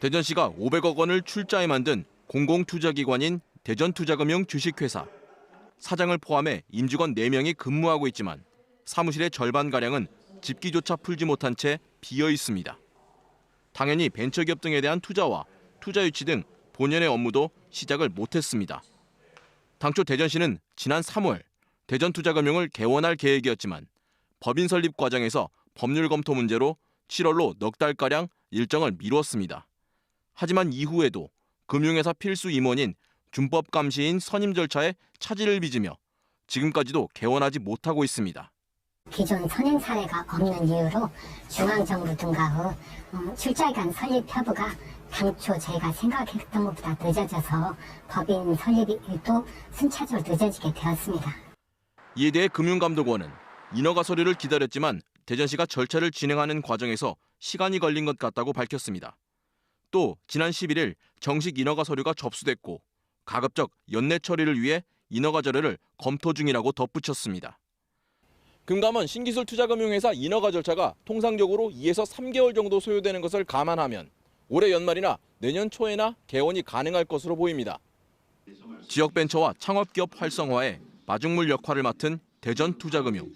대전시가 500억 원을 출자해 만든 공공투자기관인 대전투자금융 주식회사. 사장을 포함해 임직원 4명이 근무하고 있지만 사무실의 절반가량은 집기조차 풀지 못한 채 비어 있습니다. 당연히 벤처기업 등에 대한 투자와 투자 유치 등 본연의 업무도 시작을 못했습니다. 당초 대전시는 지난 3월 대전투자금융을 개원할 계획이었지만 법인 설립 과정에서 법률 검토 문제로 7월로 넉 달가량 일정을 미뤘습니다. 하지만 이후에도 금융회사 필수 임원인 준법 감시인 선임 절차에 차질을 빚으며 지금까지도 개원하지 못하고 있습니다. 기존 선임 사례가 없는 이유로 중앙정부 등과 어, 출자기관 설립 협의가 당초 저희가 생각했던 것보다 늦어져서 법인 설립도 순차적으로 늦어지게 되었습니다. 이에 대해 금융감독원은 인허가 서류를 기다렸지만 대전시가 절차를 진행하는 과정에서 시간이 걸린 것 같다고 밝혔습니다. 또 지난 11일 정식 인허가 서류가 접수됐고 가급적 연내 처리를 위해 인허가 자료를 검토 중이라고 덧붙였습니다. 금감원 신기술 투자금융회사 인허가 절차가 통상적으로 2에서 3개월 정도 소요되는 것을 감안하면 올해 연말이나 내년 초에나 개원이 가능할 것으로 보입니다. 지역 벤처와 창업 기업 활성화에 마중물 역할을 맡은 대전 투자금융.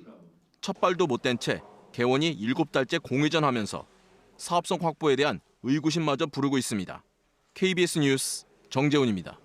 첫 발도 못된 채 개원이 7달째 공회전하면서 사업성 확보에 대한 의구심마저 부르고 있습니다. KBS 뉴스 정재훈입니다.